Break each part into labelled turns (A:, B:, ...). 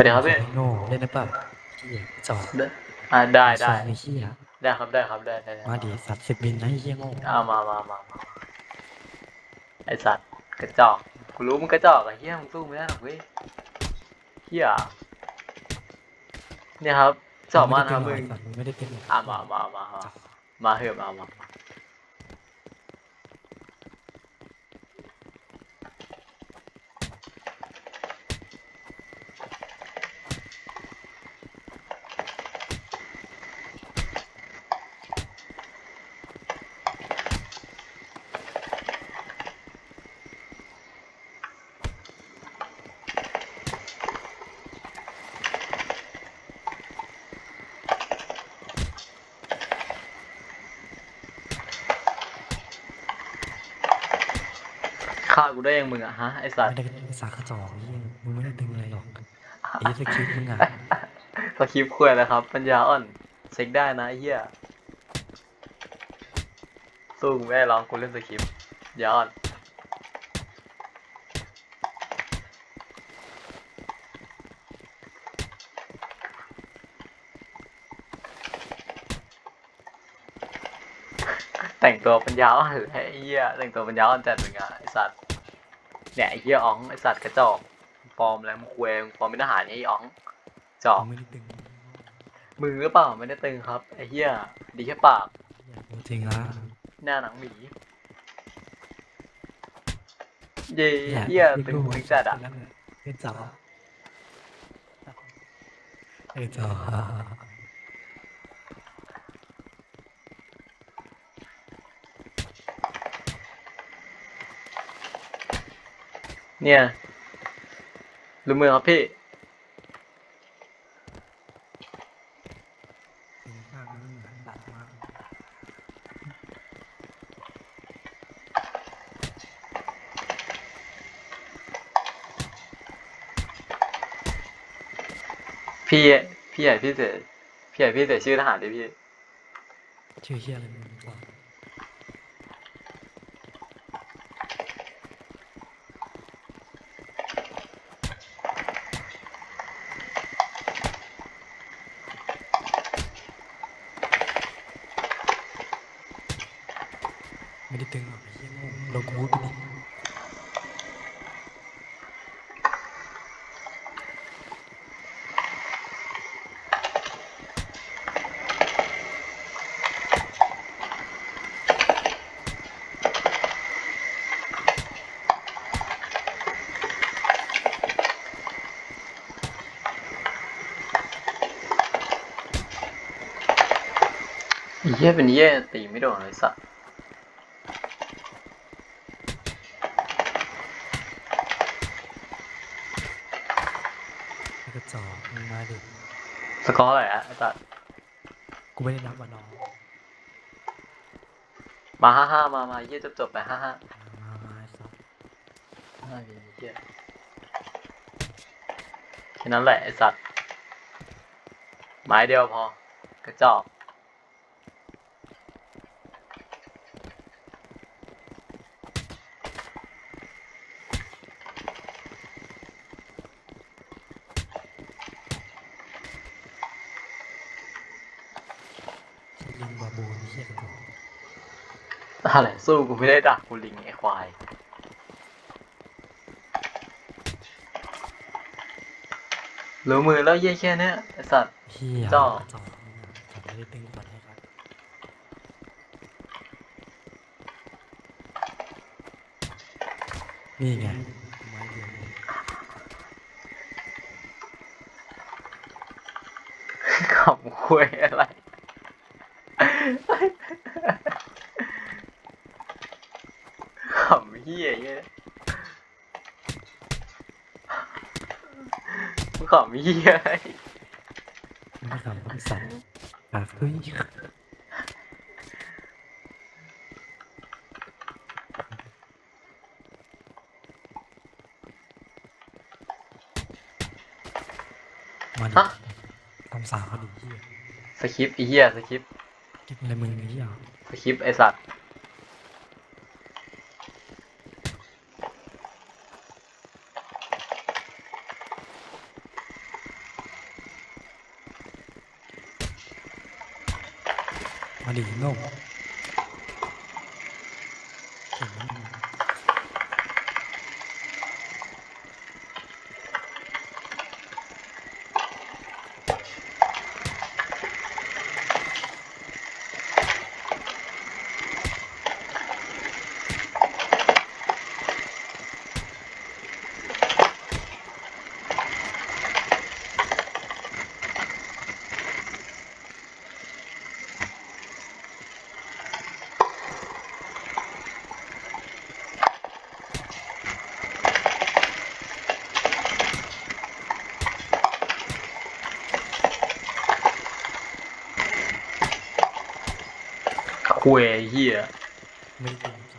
A: วัสดีครับพี่
B: ไอ้โง่เล่นได้ป่ะเฮียจอด
A: ได้อ่าได้ได้
B: ไอ้เฮีย
A: ได้ครับได้ครับได้ได้ได้
B: มาดิสัตว์สิบบินนะไอ้เฮียโง่
A: เอามามามามาไอสัตว์กระจอกกูรู้มึงกระจอกไอ้เหี้ยมึงสู้ไม่ได้หรอกเว้ยเหี้ยเนี่ยครับสอบมาครับมึง
B: ไอ้สัตว์มึงไม่ได้เป็นหรก
A: อะมามามามามาเถอะมามา ฆ่ากูได้ยังมึงอะฮะไอสัต
B: ไม่
A: ว์
B: ได้เป็นสาขจอกไอ้เฮียมึงไม่ได้ตึงอะไรหรอกไอ้สคริปต์มึงอะ
A: สคริปต์คุยแล้วครับ ปัญญาอ่อนเช็คได้นะไอ้เหี้ยสู้กูไม่ได้ลองกูเล่นสคริปต์อยาอ่อน แต่งตัวปัญญาอ่อนเลยไอ้เหี้ยแต่งตัวปัญญาอ่อนจัดเป็นไงไอ้สัตว์เนี่ยไอ้เหี้ยอ๋องไอ้สัตว์กระจอกปลอมแล้วมึงควยมึงปลอมเป็นทหารไอ้อ๋องจอก
B: มึงไม่ได้ตึง
A: มือหรือเปล่าไม่ได้ตึงครับไอ้เหี้ยดีแค่ปาก
B: เหี้ยกูจริงละ
A: หน้าหนังหมีเย่เหี้ยตึงตึงจัดอะ
B: ไอ้จอไอ้จอ
A: เนี่ยรู้มือครับพี่พี่พี่ใหญ่พี่เสียพี่ใหญ่พี่เสียชื่อทหารดิพี่
B: ชื่อเฮียอะไรมึงบอก ไม่ได้ตึงหรอกไอ้เฮียโง่ลงกูไปดิ
A: เหี้ยเป็นเหี้ยตีไม่โดนเลยสัส
B: ไกระจอกมึงมาดิ
A: สกอร์อะไรอะไอ้สัส
B: กูไม่ได้นับว่าน้อง
A: มาห้าห้ามามาเหี้ยจบจบๆไปห้าห้า
B: มามาไอ้สัส
A: ห้าเหี้ยแค่นั้นแหละไอ้สัตว์ไม้เดียวพอกระจอก
B: ลิงบาบูนเฮียกระจ อก
A: อะไรสู้กูไม่ได้ด่ากูลิงไอ้ควายรู้มือแล้วเยี่ยแค่เนี้ยไอ้สัตว์
B: เฮีย
A: จ้อ
B: กระจอกมึงอะจับไม่ได้ตึงก่อนให้ครับนี่ไงไม้เดียวเอง
A: ขำคุยอะไร ขำเฮียเงี้ยมึงขำเฮียอะไร
B: ไม่ทำต้องสั่นปากเฮ้ยมาดิ
A: ฮะ
B: ทำสาวเขาดิเฮีย
A: สคริปต์ไอ้เฮียสคริปต์
B: กิน อะไรมึงนี้อะ
A: คลิปไอสัตว์
B: มาดิโน่ เก่งนะมึง
A: คุยเฮีย
B: ไม่ได้เก่ง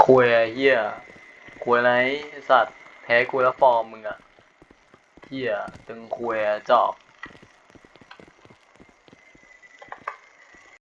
B: คุ
A: ยเฮียคุยไรสัตว์แพ้คุยแล้วฟอร์มมึงอะเฮียตึงคุยจอก